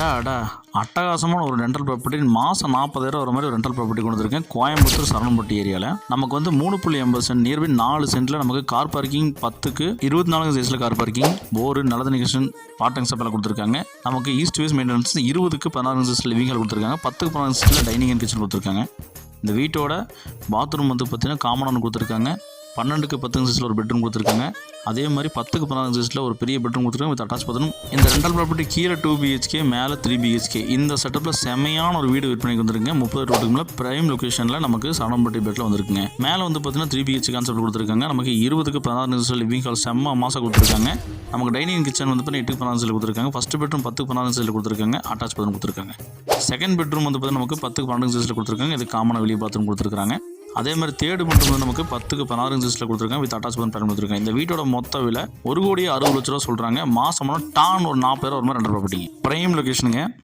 அடா அடா. அட்டகாசமான ஒரு ரெண்டல் ப்ராப்பர்ட்டி மாதம் நாற்பதாயிரம் வர மாதிரி ஒரு ரெண்டல் ப்ராப்பர்ட்டி கொடுத்துருக்கேன் கோயம்புத்தூர் சரணம்பட்டி ஏரியாவில் நமக்கு வந்து மூணு புள்ளி எண்பது சென்ட் நியர்பை நாலு சென்ட்டில் நமக்கு கார் பார்க்கிங் பத்துக்கு இருபத்தி நாலு சைஸில் கார் பார்க்கிங் போரு நல்லதண்ணி கிச்சன் பாட்டங் சப்பெல்லாம் கொடுத்துருக்காங்க. நமக்கு ஈஸ்ட் வேஸ்ட் மெயின்டெனன்ஸ் இருபதுக்கு பதினாறு சைஸில் லிவிங் கொடுத்துருக்காங்க. பத்துக்கு பதினாறு சைஸில் டைனிங் அண்ட் கிச்சன் கொடுத்துருக்காங்க. இந்த வீட்டோட பாத்ரூம் வந்து பார்த்தீங்கன்னா காமன் ஒன்று கொடுத்துருக்காங்க. பன்னெண்டுக்கு பத்து சைஸில் ஒரு பெட்ரூம் கொடுத்துருக்காங்க. அதே மாதிரி பத்துக்கு பதினாறு சைஸில் ஒரு பெரிய பெட்ரூம் கொடுத்துருக்காங்க வித் அட்டாச் பாத்ரூம் இந்த ரெண்டல் ப்ராப்பர்ட்டி கீழே டூ பிஹெச்கே மேலே த்ரீ பிஹெச்கே இந்த செட்டப்பில் செமையான ஒரு வீடு விற்பனைக்கு வந்துருங்க முப்பது ரோட்டுக்கு மேலே பிரைம் லொக்கேஷனில் நமக்கு சரணம்பட்டி பேட்டில் வந்துருக்குங்க. மேலே வந்து பார்த்தீங்கன்னா த்ரீ பிஹெச் கான்செப்ட் கொடுத்துருக்காங்க. நமக்கு இருபதுக்கு பதினாறு நிமிஷம் லிவிங் ஹால் செம்ம மாதம் கொடுத்துருக்காங்க. நமக்கு டைனிங் கிச்சன் வந்து பார்த்தீங்கன்னா எட்டுக்கு பதினாறு கொடுத்துருக்காங்க. ஃபஸ்ட் பெட்ரூம் பத்துக்கு பதினாறு சைடில் கொடுத்துருக்காங்க. அட்டாச் பாத்ரூம் கொடுத்துருக்காங்க. செகண்ட் பெட்ரூம் வந்து பார்த்தீங்கன்னா நமக்கு பத்துக்கு பன்னெண்டு சைஸில் கொடுத்துருக்காங்க. இது காமனாக வெளியே பாத்ரூம் கொடுத்துருக்காங்க. அதே மாதிரி தேர்டு மட்டும் வந்து நமக்கு பத்துக்கு பதினாறு இன்ச்சஸில் கொடுத்துருக்காங்க வித் அட்டாச் பண்ணி கொடுத்துருக்காங்க. இந்த வீட்டோட மொத்த விலை ஒரு கோடி அறுபது லட்ச ரூபா சொல்கிறாங்க மாதம் டான் ஒரு நாற்பது ரூபா ஒரு மாதிரி ரெண்டு ப்ராப்பர்ட்டிங்க பிரைம் லொகேஷனுங்க